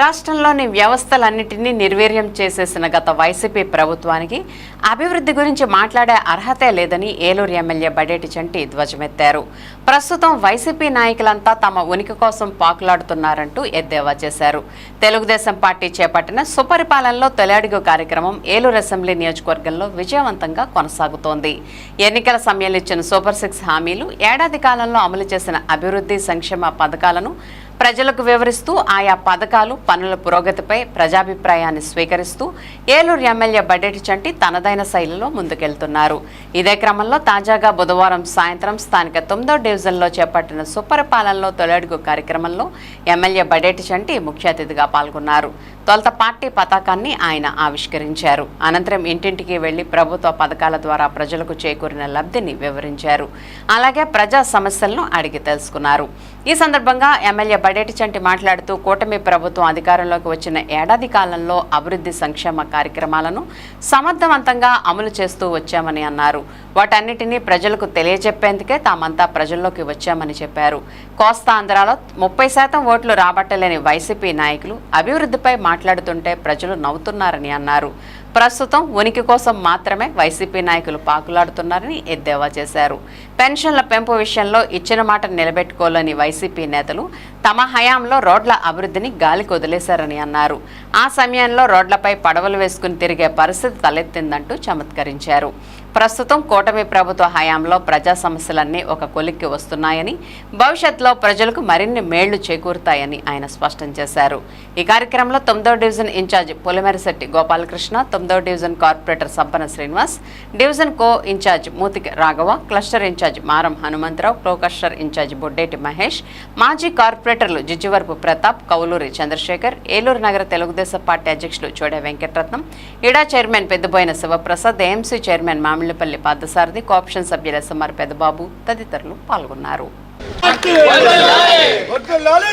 రాష్ట్రంలోని వ్యవస్థలన్నింటినీ నిర్వీర్యం చేసేసిన గత వైసీపీ ప్రభుత్వానికి అభివృద్ధి గురించి మాట్లాడే అర్హతే లేదని ఏలూరు ఎమ్మెల్యే బడేటి చంటి ధ్వజమెత్తారు. ప్రస్తుతం వైసీపీ నాయకులంతా తమ ఉనికి కోసం పాకులాడుతున్నారంటూ ఎద్దేవా చేశారు. తెలుగుదేశం పార్టీ చేపట్టిన సుపరిపాలనలో తొలడుగు కార్యక్రమం ఏలూరు అసెంబ్లీ నియోజకవర్గంలో విజయవంతంగా కొనసాగుతోంది. ఎన్నికల సమయంలో ఇచ్చిన సూపర్ సిక్స్ హామీలు ఏడాది కాలంలో అమలు చేసిన అభివృద్ధి సంక్షేమ పథకాలను ప్రజలకు వివరిస్తూ ఆయా పథకాలు పనుల పురోగతిపై ప్రజాభిప్రాయాన్ని స్వీకరిస్తూ ఏలూరు ఎమ్మెల్యే బడ్డెటి చంటి తనదైన శైలిలో ముందుకెళ్తున్నారు. ఇదే క్రమంలో తాజాగా బుధవారం సాయంత్రం స్థానిక తొమ్మిదో డివిజన్లో చేపట్టిన సుపరిపాలనలో తొలడుగు కార్యక్రమంలో ఎమ్మెల్యే బడేటి చంటి ముఖ్య అతిథిగా పాల్గొన్నారు. తొలత పార్టీ పతాకాన్ని ఆయన ఆవిష్కరించారు. అనంతరం ఇంటింటికి వెళ్ళి ప్రభుత్వ పథకాల ద్వారా ప్రజలకు చేకూరిన లబ్ధిని వివరించారు. అలాగే ప్రజా సమస్యలను అడిగి తెలుసుకున్నారు. ఈ సందర్భంగా ఎమ్మెల్యే బడేటి చంటి మాట్లాడుతూ కూటమి ప్రభుత్వం అధికారంలోకి వచ్చిన ఏడాది కాలంలో అభివృద్ధి సంక్షేమ కార్యక్రమాలను సమర్థవంతంగా అమలు చేస్తూ వచ్చామని అన్నారు. వాటన్నిటినీ ప్రజలకు తెలియజెప్పేందుకే తామంతా ప్రజల్లోకి వచ్చామని చెప్పారు. కోస్తాంధ్రాలో ముప్పై శాతం ఓట్లు రాబట్టలేని వైసీపీ నాయకులు అభివృద్ధిపై మాట్లాడుతుంటే ప్రజలు నవ్వుతున్నారని అన్నారు. ప్రస్తుతం ఉనికి కోసం మాత్రమే వైసీపీ నాయకులు పాకులాడుతున్నారని ఎద్దేవా చేశారు. పెన్షన్ల పెంపు విషయంలో ఇచ్చిన మాట నిలబెట్టుకోలేని వైసీపీ నేతలు తమ హయాంలో రోడ్ల అభివృద్ధిని గాలికి వదిలేశారని అన్నారు. ఆ సమయంలో రోడ్లపై పడవలు వేసుకుని తిరిగే పరిస్థితి తలెత్తిందంటూ చమత్కరించారు. ప్రస్తుతం కూటమి ప్రభుత్వ హయాంలో ప్రజా సమస్యలన్నీ ఒక కొలిక్కి వస్తున్నాయని భవిష్యత్తులో ప్రజలకు మరిన్ని మేళ్ళు చేకూరుతాయని ఆయన స్పష్టం చేశారు. ఈ కార్యక్రమంలో తొమ్మిదో డివిజన్ ఇన్ఛార్జ్ పులిమెరిశెట్టి గోపాలకృష్ణ తొమ్మిదో division corporator Sabbana Srinivas division co incharge Muthiki Raghava cluster incharge Maram Hanumantharao pro cluster incharge Boddeti Mahesh మాజీ కార్పొరేటర్లు జిజ్జివరపు ప్రతాప్ కౌలూరి చంద్రశేఖర్ ఏలూరు నగర తెలుగుదేశం పార్టీ అధ్యక్షులు చోడే వెంకటరత్నం ఇడా chairman Peddaboyina Sivaprasad AMC chairman Mamillapalli Parthasarathi co option సభ్యులు ఎస్ఎంఆర్ పెద్దబాబు తదితరులు పాల్గొన్నారు. వర్ధిల్లాలి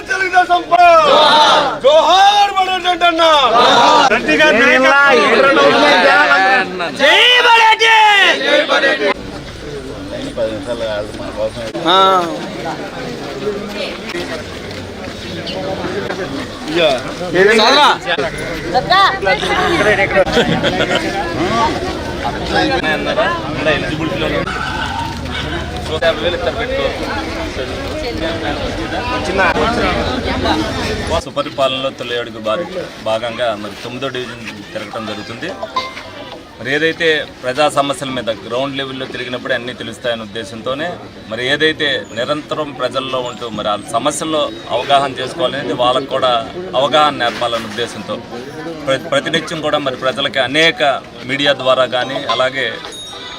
సుపరిపాలనలో తొలి అడుగు భాగంగా మరి తొమ్మిదో డివిజన్ తిరగటం జరుగుతుంది. మరి ఏదైతే ప్రజా సమస్యల మీద గ్రౌండ్ లెవెల్లో తిరిగినప్పుడు అన్నీ తెలుస్తాయనే ఉద్దేశంతోనే మరి ఏదైతే నిరంతరం ప్రజల్లో ఉంటూ మరి ఆ సమస్యల్లో అవగాహన చేసుకోవాలనేది వాళ్ళకు కూడా అవగాహన నేర్పాలనే ఉద్దేశంతో ప్రతినిత్యం కూడా మరి ప్రజలకి అనేక మీడియా ద్వారా కానీ అలాగే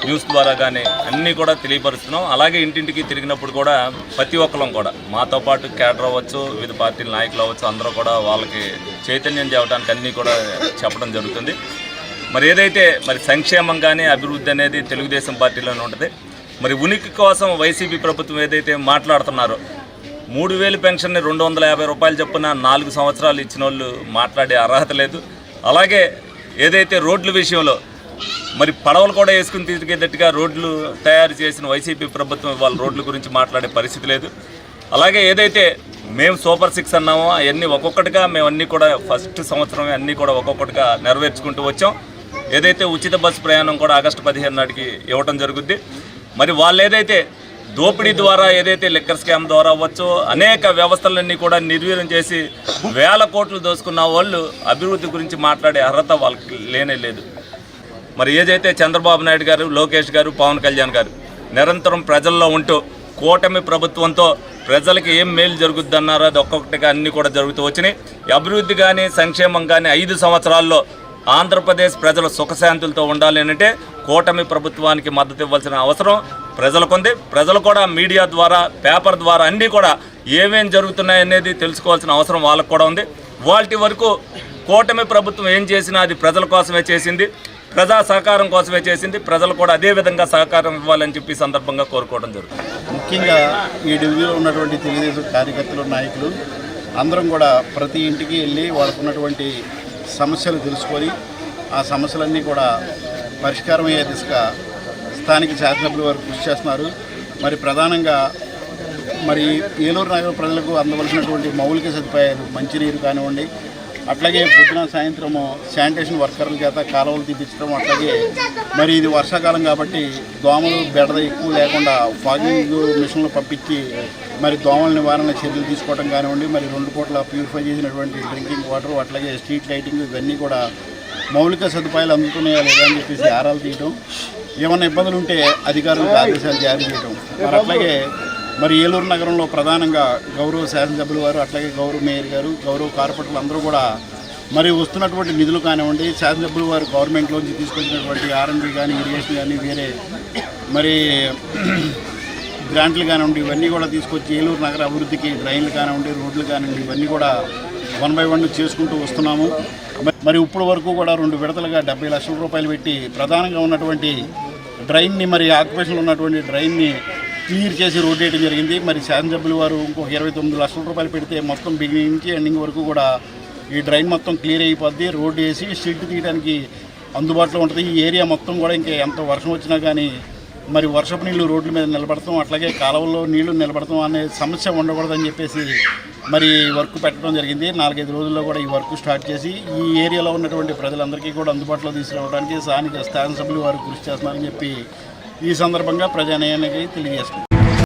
న్యూస్ ద్వారా కానీ అన్నీ కూడా తెలియపరుస్తున్నాం. అలాగే ఇంటింటికి తిరిగినప్పుడు కూడా ప్రతి ఒక్కరం కూడా మాతో పాటు క్యాడర్ అవ్వచ్చు వివిధ పార్టీల నాయకులు అవ్వచ్చు అందరూ కూడా వాళ్ళకి చైతన్యం చేయడానికి అన్నీ కూడా చెప్పడం జరుగుతుంది. మరి ఏదైతే మరి సంక్షేమం కానీ అభివృద్ధి అనేది తెలుగుదేశం పార్టీలోనే ఉంటుంది. మరి ఉనికి కోసం వైసీపీ ప్రభుత్వం ఏదైతే మాట్లాడుతున్నారో మూడు వేలు పెన్షన్ని రెండు వందల యాభై రూపాయలు చొప్పున నాలుగు సంవత్సరాలు ఇచ్చిన వాళ్ళు మాట్లాడే అర్హత లేదు. అలాగే ఏదైతే రోడ్ల విషయంలో మరి పడవలు కూడా వేసుకుని తిరిగేటట్టుగా రోడ్లు తయారు చేసిన వైసీపీ ప్రభుత్వం వాళ్ళ రోడ్ల గురించి మాట్లాడే పరిస్థితి లేదు. అలాగే ఏదైతే మేము సూపర్ సిక్స్ అన్నామో అవన్నీ ఒక్కొక్కటిగా మేము అన్నీ కూడా ఫస్ట్ సంవత్సరం అన్నీ కూడా ఒక్కొక్కటిగా నెరవేర్చుకుంటూ వచ్చాం. ఏదైతే ఉచిత బస్సు ప్రయాణం కూడా ఆగస్టు పదిహేను నాటికి ఇవ్వటం జరుగుద్ది. మరి వాళ్ళు ఏదైతే దోపిడీ ద్వారా ఏదైతే లిక్కర్ స్కామ్ ద్వారా అవ్వచ్చు అనేక వ్యవస్థలన్నీ కూడా నిర్వీర్యం చేసి వేల కోట్లు దోసుకున్న వాళ్ళు అభివృద్ధి గురించి మాట్లాడే అర్హత వాళ్ళకి లేనే లేదు. మరి ఏదైతే చంద్రబాబు నాయుడు గారు లోకేష్ గారు పవన్ కళ్యాణ్ గారు నిరంతరం ప్రజల్లో ఉంటూ కూటమి ప్రభుత్వంతో ప్రజలకి ఏం మేలు జరుగుద్ది అన్నారో అది ఒక్కొక్కటిగా అన్నీ కూడా జరుగుతూ వచ్చినాయి. అభివృద్ధి కానీ సంక్షేమం కానీ ఐదు సంవత్సరాల్లో ఆంధ్రప్రదేశ్ ప్రజలు సుఖశాంతులతో ఉండాలి అంటే కూటమి ప్రభుత్వానికి మద్దతు ఇవ్వాల్సిన అవసరం ప్రజలకుంది. ప్రజలు కూడా మీడియా ద్వారా పేపర్ ద్వారా అన్నీ కూడా ఏమేం జరుగుతున్నాయనేది తెలుసుకోవాల్సిన అవసరం వాళ్ళకు కూడా ఉంది. వాటి వరకు కూటమి ప్రభుత్వం ఏం చేసినా అది ప్రజల కోసమే చేసింది. ప్రజా సహకారం కోసమే చేసింది. ప్రజలు కూడా అదే విధంగా సహకారం ఇవ్వాలని చెప్పి సందర్భంగా కోరుకోవడం జరుగుతుంది. ముఖ్యంగా ఈ డివిజన్లో ఉన్నటువంటి తెలుగుదేశం కార్యకర్తలు నాయకులు అందరం కూడా ప్రతి ఇంటికి వెళ్ళి వాళ్ళకు ఉన్నటువంటి సమస్యలు తెలుసుకొని ఆ సమస్యలన్నీ కూడా పరిష్కారం అయ్యే దిశగా స్థానిక శాసనసభ్యుల వారు కృషి చేస్తున్నారు. మరి ప్రధానంగా మరి ఏలూరు నగర ప్రజలకు అందవలసినటువంటి మౌలిక సదుపాయాలు మంచినీరు కానివ్వండి అట్లాగే పొద్దున సాయంత్రము శానిటేషన్ వర్కర్ల చేత కాలువలు తీపించడం అట్లాగే మరి ఇది వర్షాకాలం కాబట్టి దోమలు బెడద ఎక్కువ లేకుండా ఫాగింగ్ మిషన్లు పంపించి మరి దోమల నివారణ చర్యలు తీసుకోవడం కానివ్వండి మరి రెండు పూట్ల ప్యూరిఫై చేసినటువంటి డ్రింకింగ్ వాటర్ అట్లాగే స్ట్రీట్ లైటింగ్ ఇవన్నీ కూడా మౌలిక సదుపాయాలు అందుతున్నాయా లేదా అని చెప్పేసి ఆరాలు తీయటం. ఏమైనా ఇబ్బందులు ఉంటే అధికారులకు ఆదేశాలు జారీ చేయడం మరి అట్లాగే మరి ఏలూరు నగరంలో ప్రధానంగా గౌరవ శాసనసభ్యులు వారు అట్లాగే గౌరవ మేయర్ గారు గౌరవ కార్పొరేటర్లు అందరూ కూడా మరి వస్తున్నటువంటి నిధులు కానివ్వండి శాసనసభ్యులు వారు గవర్నమెంట్లోంచి తీసుకొచ్చినటువంటి ఆర్ఎండ్బి కానీ ఇరిగేషన్ కానీ వేరే మరి గ్రాంట్లు కానివ్వండి ఇవన్నీ కూడా తీసుకొచ్చి ఏలూరు నగర అభివృద్ధికి డ్రైన్లు కానివ్వండి రోడ్లు కానివ్వండి ఇవన్నీ కూడా వన్ బై వన్ చేసుకుంటూ వస్తున్నాము. మరి ఇప్పుడు వరకు కూడా రెండు విడతలుగా డెబ్బై లక్షల రూపాయలు పెట్టి ప్రధానంగా ఉన్నటువంటి డ్రైన్ని మరి ఆక్యుపేషన్లో ఉన్నటువంటి డ్రైన్ని క్లియర్ చేసి రోడ్ వేయడం జరిగింది. మరి శాసనసభ్యులు వారు ఇంకొక ఇరవై తొమ్మిది లక్షల రూపాయలు పెడితే మొత్తం బిగినింగ్ నుంచి ఎండింగ్ వరకు కూడా ఈ డ్రైన్ మొత్తం క్లియర్ అయిపోద్ది. రోడ్డు వేసి స్ట్రీట్ తీయడానికి అందుబాటులో ఉంటుంది. ఈ ఏరియా మొత్తం కూడా ఇంకా ఎంత వర్షం వచ్చినా కానీ మరి వర్షపు నీళ్ళు రోడ్ల మీద నిలబడతాం. అట్లాగే కాలువల్లో నీళ్ళు నిలబడతాం అనే సమస్య ఉండకూడదని చెప్పేసి మరి ఈ వర్క్ పెట్టడం జరిగింది. నాలుగైదు రోజుల్లో కూడా ఈ వర్క్ స్టార్ట్ చేసి ఈ ఏరియాలో ఉన్నటువంటి ప్రజలందరికీ కూడా అందుబాటులో తీసుకురావడానికి స్థానిక శాసనసభ్యులు వారు కృషి చేస్తున్నారని చెప్పి ఈ సందర్భంగా ప్రజానయానికి తెలియజేస్తున్నాం.